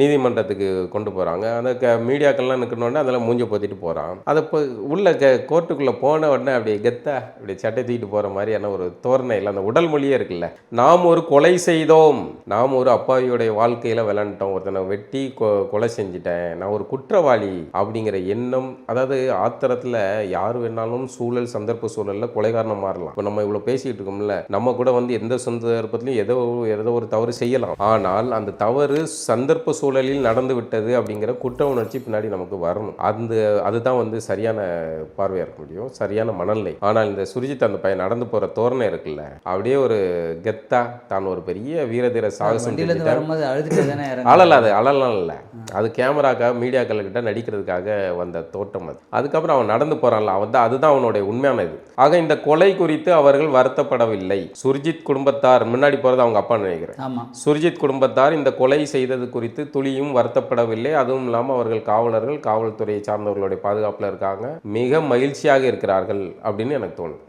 நீதிமன்றத்துக்கு கொண்டு போகிறாங்க அந்த க மீடியாக்கள்லாம் நிற்கணுன்னே அதெல்லாம் மூஞ்ச பொத்திட்டு போகிறான் அதை இப்போ உள்ள க கோர்ட்டுக்குள்ளே போன உடனே அப்படியே கெத்தா அப்படி சட்டை தூக்கிட்டு போகிற மாதிரியான ஒரு தோரணையில் அந்த உடல் மொழியே இருக்குல்ல. நாம் ஒரு கொலை செய்தோம். நாம் ஒரு அப்பாவியுடைய வாழ்க்கையில் விளாண்டுட்டோம் ஒருத்தனை வெட்டி கொ கொலை செஞ்சுட்டேன். நான் ஒரு குற்றவாளி அப்படிங்கிற எண்ணம் அதாவது ஆத்திரத்தில் யார் வேணாலும் சூழல் சந்தர்ப்ப சூழலில் கொலைகாரணம் மாறலாம். இப்போ நம்ம இவ்வளோ பேசிக்கிட்டு இருக்கோம்ல. நம்ம கூட வந்து எந்த சந்தர்ப்பத்திலையும் ஏதோ ஏதோ ஒரு தவறு செய்யலாம். ஆனால் அந்த தவறு சந்தர்ப்ப சூழலில் நடந்து விட்டது அப்படிங்கிற குற்ற உணர்ச்சி பின்னாடி நமக்கு வரணும். அந்த அதுதான் வந்து சரியான பார்வையாக இருக்க முடியும். சரியான மனநிலை. ஆனால் இந்த சுரிஜித் அந்த பையன் நடந்து போகிற தோரணை இருக்குல்ல அப்படியே ஒரு கெத்தா தான் ஒரு பெரிய வீரதீர சாகசம் வண்டியில இருந்து செஞ்சுட்டார் வரும்போது அழுதுட்டு தானே அழல அது அழலாம் இல்லை. அது கேமராக்காக மீடியாக்கள்கிட்ட நடிக்கிறதுக்காக வந்த தோட்டம் அது. அதுக்கப்புறம் அவன் நடந்து போறான்ல அவன் தான் அதுதான் அவனுடைய உண்மையான இது. ஆக இந்த கொலை குறித்து அவர்கள் வருத்தப்படவில்லை. சுர்ஜித் குடும்பத்தார் முன்னாடி போறது அவங்க அப்பா நினைக்கிறேன். சுர்ஜித் குடும்பத்தார் இந்த கொலை செய்தது குறித்து துளியும் வருத்தப்படவில்லை. அதுவும் இல்லாமல் அவர்கள் காவலர்கள் காவல்துறையை சார்ந்தவர்களுடைய பாதுகாப்பில் இருக்காங்க. மிக மகிழ்ச்சியாக இருக்கிறார்கள் அப்படின்னு எனக்கு தோணுது.